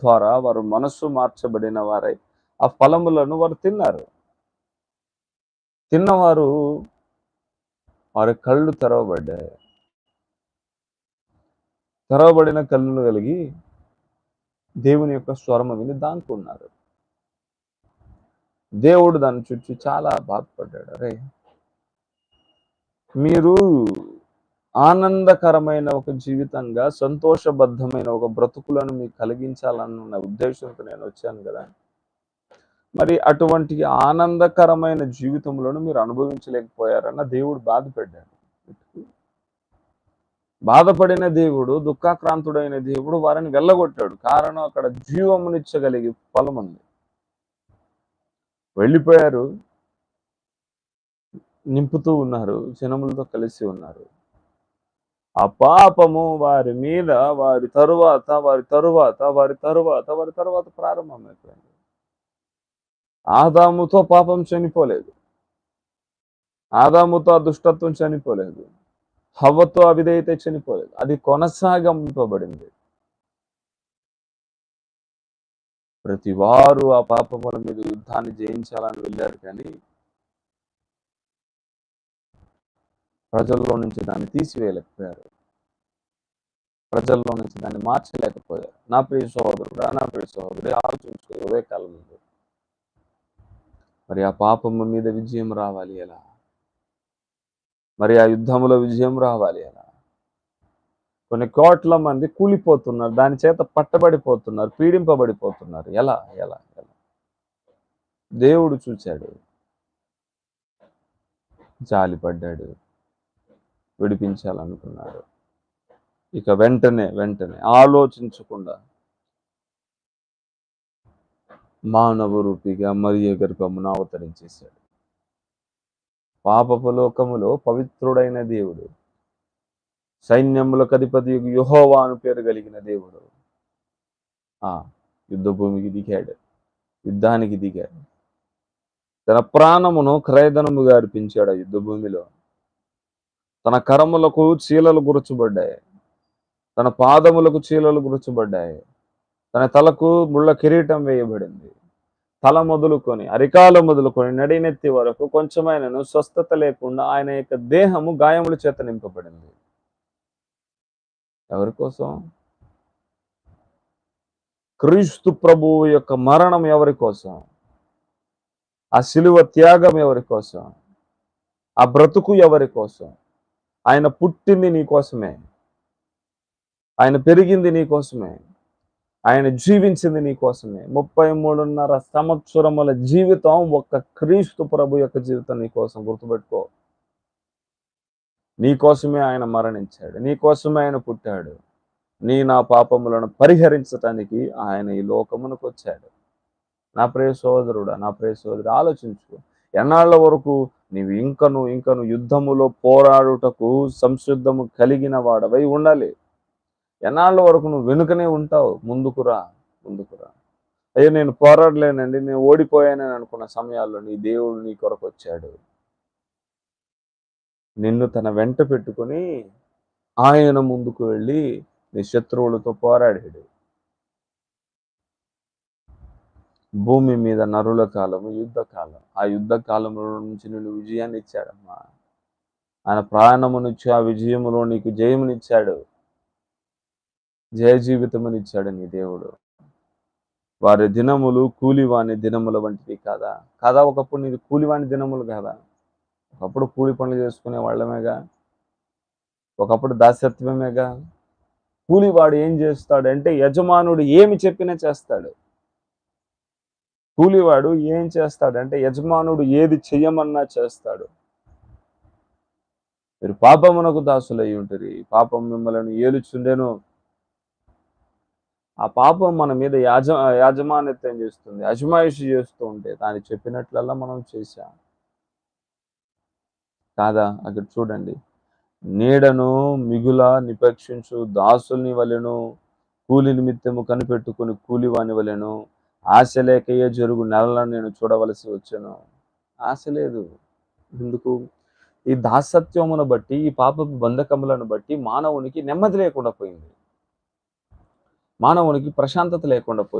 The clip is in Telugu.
ద్వారా వారు మనస్సు మార్చబడిన వారై ఆ ఫలములను వారు తిన్నారు. తిన్నవారు వారి కళ్ళు తెరవబడ్డాయి. తెరవబడిన కళ్ళు కలిగి దేవుని యొక్క స్వరము విని దానుకున్నారు. దేవుడు దాన్ని చూచి చాలా బాధపడ్డాడు. అరే మీరు ఆనందకరమైన ఒక జీవితంగా సంతోషబద్ధమైన ఒక బ్రతుకులను మీకు కలిగించాలన్న ఉద్దేశంతో నేను వచ్చాను కదా. మరి అటువంటి ఆనందకరమైన జీవితంలో మీరు అనుభవించలేకపోయారన్న దేవుడు బాధపడ్డాడు. బాధపడిన దేవుడు దుఃఖాక్రాంతుడైన దేవుడు వారిని వెళ్ళగొట్టాడు. కారణం అక్కడ జీవమునిచ్చగలిగే ఫలం ఉంది. వెళ్ళిపోయారు నింపుతూ ఉన్నారు జనములతో కలిసి ఉన్నారు. ఆ పాపము వారి మీద వారి తరువాత వారి తరువాత వారి తరువాత వారి తరువాత ప్రారంభమైపోయింది. ఆదాముతో పాపం చనిపోలేదు. ఆదాముతో ఆ దుష్టత్వం చనిపోలేదు. హవ్వతో అవిధేయత చనిపోలేదు. అది కొనసాగింపబడింది. ప్రతి వారు ఆ పాపముల మీద యుద్ధాన్ని జయించాలని వెళ్ళారు కానీ ప్రజల్లో నుంచి దాన్ని తీసివేయలేకపోయారు. ప్రజల్లో నుంచి దాన్ని మార్చలేకపోయారు. నా ప్రియ సహోదరుడు నా ప్రియ సహోదరుడు ఆలోచించుకో ఉదయ ముందు మరి ఆ పాపము మీద విజయం రావాలి ఎలా? మరి ఆ యుద్ధంలో విజయం రావాలి ఎలా? కొన్ని కోట్ల మంది కూలిపోతున్నారు దాని చేత పట్టబడిపోతున్నారు పీడింపబడిపోతున్నారు. ఎలా ఎలా ఎలా? దేవుడు చూశాడు జాలిపడ్డాడు. విడిపించాలనుకున్నాడు. ఇక వెంటనే వెంటనే ఆలోచించకుండా మానవ రూపిగా మరియ గర్భమున అవతరించేశాడు. పాపపు లోకములో పవిత్రుడైన దేవుడు సైన్యములకు అధిపతి యుహోవా అని పేరు కలిగిన దేవుడు ఆ యుద్ధ భూమికి దిగాడు యుద్ధానికి దిగాడు. తన ప్రాణమును క్రయధనముగా అర్పించాడు ఆ యుద్ధ భూమిలో తన కరములకు చీలలు గురచబడ్డాయి. తన పాదములకు చీలలు గురచబడ్డాయి. తన తలకు ముళ్ళ కిరీటం వేయబడింది. తల మొదలుకొని అరికాల మొదలుకొని నడినెత్తి వరకు కొంచెమైనను స్వస్థత లేకుండా ఆయన యొక్క దేహము గాయముల చేత నింపబడింది. ఎవరి కోసం? క్రీస్తు ప్రభువు యొక్క మరణం ఎవరి కోసం? ఆ శిలువ త్యాగం ఎవరి కోసం? ఆ బ్రతుకు ఎవరి కోసం? ఆయన పుట్టింది నీ కోసమే. ఆయన పెరిగింది నీ కోసమే. ఆయన జీవించింది నీ కోసమే. ముప్పై మూడున్నర సంవత్సరముల జీవితం ఒక్క క్రీస్తు ప్రభు యొక్క జీవితం నీకోసం గుర్తుపెట్టుకో. నీకోసమే ఆయన మరణించాడు. నీకోసమే ఆయన పుట్టాడు. నీ నా పాపములను పరిహరించటానికి ఆయన ఈ లోకమునకు వచ్చాడు. నా ప్రియ సోదరుడా నా ప్రియ సోదరుడు ఆలోచించుకో. ఎన్నాళ్ళ వరకు నీవు ఇంకను ఇంకను యుద్ధములో పోరాడుటకు సంసిద్ధము కలిగిన వాడవై ఉండాలి. ఎన్నాళ్ళ వరకు నువ్వు వెనుకనే ఉంటావు? ముందుకురా ముందుకురా అయ్యో నేను పోరాడలేనండి నేను ఓడిపోయానని అనుకున్న సమయాల్లో నీ దేవుడు నీ కొరకు వచ్చాడు. నిన్ను తన వెంట పెట్టుకొని ఆయన ముందుకు వెళ్ళి నీ శత్రువులతో పోరాడాడు. భూమి మీద నరుల కాలము యుద్ధ కాలం. ఆ యుద్ధ కాలంలో నుంచి నేను విజయాన్ని ఇచ్చాడమ్మా. ఆయన ప్రాణమునిచ్చి ఆ విజయములో నీకు జయమునిచ్చాడు. జయ జీవితమునిచ్చాడు నీ దేవుడు. వారి దినములు కూలివాని దినముల వంటివి కాదా? కాదా ఒకప్పుడు నీది కూలివాని దినములు కాదా? ఒకప్పుడు కూలి పనులు చేసుకునే వాళ్ళమేగా? ఒకప్పుడు దాసత్వమేగా కూలివాడు ఏం చేస్తాడు అంటే యజమానుడు ఏమి చెప్పినా చేస్తాడు. కూలివాడు ఏం చేస్తాడంటే యజమానుడు ఏది చెయ్యమన్నా చేస్తాడు. మీరు పాపమునకు దాసులై ఉంటుంది పాపం మిమ్మల్ని ఏలుచుండెను. ఆ పాపం మన మీద యాజ యాజమాన్యత్యం చేస్తుంది. అజమాయిషి చేస్తూ ఉంటే దాన్ని చెప్పినట్లల్లా మనం చేశాం. కాదా? అక్కడ చూడండి. నీడను మిగుల నిపేక్షించు దాసుల్ని వలెను కూలి నిమిత్తము కనిపెట్టుకుని కూలివాని వలెను ఆశ లేకయే జరుగు నెలలను నేను చూడవలసి వచ్చాను. ఆశ లేదు. ఎందుకు? ఈ దాసత్వమును బట్టి ఈ పాప బంధకములను బట్టి మానవునికి నెమ్మది లేకుండా పోయింది. మానవునికి ప్రశాంతత లేకుండా పోయింది.